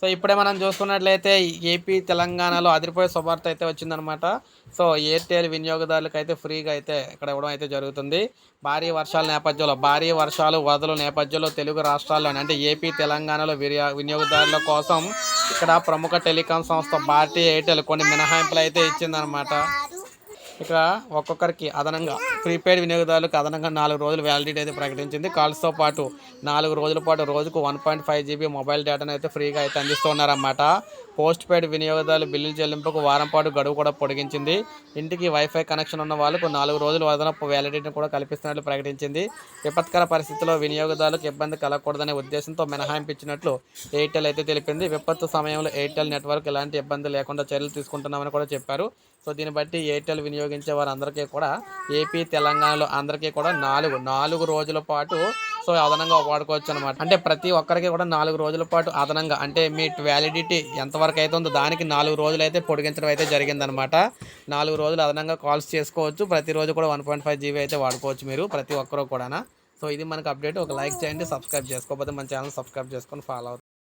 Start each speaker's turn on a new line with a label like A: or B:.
A: So ఇప్పుడే మనం చూసుకున్నట్లయితే ఏపీ తెలంగాణలో అదిరిపోయే శుభార్త అయితే వచ్చిందనమాట సో ఎయిర్టెల్ వినియోగదారులకు అయితే ఫ్రీగా అయితే ఇక్కడ ఇవ్వడం అయితే జరుగుతుంది. భారీ వర్షాల నేపథ్యంలో భారీ వర్షాలు వరదల నేపథ్యంలో తెలుగు రాష్ట్రాల్లోని అంటే ఏపీ తెలంగాణలో వినియోగదారుల కోసం ఇక్కడ ప్రముఖ టెలికాం సంస్థ భారతీయ ఎయిర్టెల్ కొన్ని మినహాయింపులు అయితే ఇచ్చిందనమాట ఇక్కడ ఒక్కొక్కరికి అదనంగా ప్రీపెయిడ్ వినియోగదారులకు అదనంగా నాలుగు రోజులు వ్యాలిడిటీ అయితే ప్రకటించింది. కాల్స్తో పాటు నాలుగు రోజుల పాటు రోజుకు one point five GB mobile డేటాను అయితే ఫ్రీగా అయితే అందిస్తున్నారన్నమాట పోస్ట్ పెయిడ్ వినియోగదారులు బిల్లుల చెల్లింపుకు వారం పాటు గడువు కూడా పొడిగించింది. ఇంటికి వైఫై కనెక్షన్ ఉన్న వాళ్ళకు నాలుగు రోజులు అదనపు వ్యాలిడిటీని కూడా కల్పిస్తున్నట్లు ప్రకటించింది. విపత్కర పరిస్థితుల్లో వినియోగదారులకు ఇబ్బంది కలగకూడదనే ఉద్దేశంతో మినహాయింపు ఇచ్చినట్లు ఎయిర్టెల్ అయితే తెలిపింది. విపత్తు సమయంలో ఎయిర్టెల్ నెట్వర్క్ ఎలాంటి ఇబ్బంది లేకుండా చర్యలు తీసుకుంటున్నామని కూడా చెప్పారు. సో దీన్ని బట్టి ఎయిర్టెల్ వినియోగించే వారందరికీ కూడా ఏపీ తెలంగాణలో అందరికీ కూడా నాలుగు నాలుగు రోజుల పాటు సో అదనంగా వాడుకోవచ్చు అనమాట అంటే ప్రతి ఒక్కరికి కూడా నాలుగు రోజుల పాటు అదనంగా అంటే మీ వ్యాలిడిటీ ఎంతవరకు అయితే ఉందో దానికి నాలుగు రోజులు అయితే పొడిగించడం అయితే జరిగిందనమాట నాలుగు రోజులు అదనంగా కాల్స్ చేసుకోవచ్చు. ప్రతిరోజు కూడా వన్ పాయింట్ ఫైవ్ జీబీ అయితే వాడుకోవచ్చు మీరు ప్రతి ఒక్కరు కూడా సో ఇది మనకు అప్డేట్. ఒక లైక్ చేయండి సబ్స్క్రైబ్ చేసుకోకపోతే మన ఛానల్ సబ్స్క్రైబ్ చేసుకొని ఫాలో అవుతుంది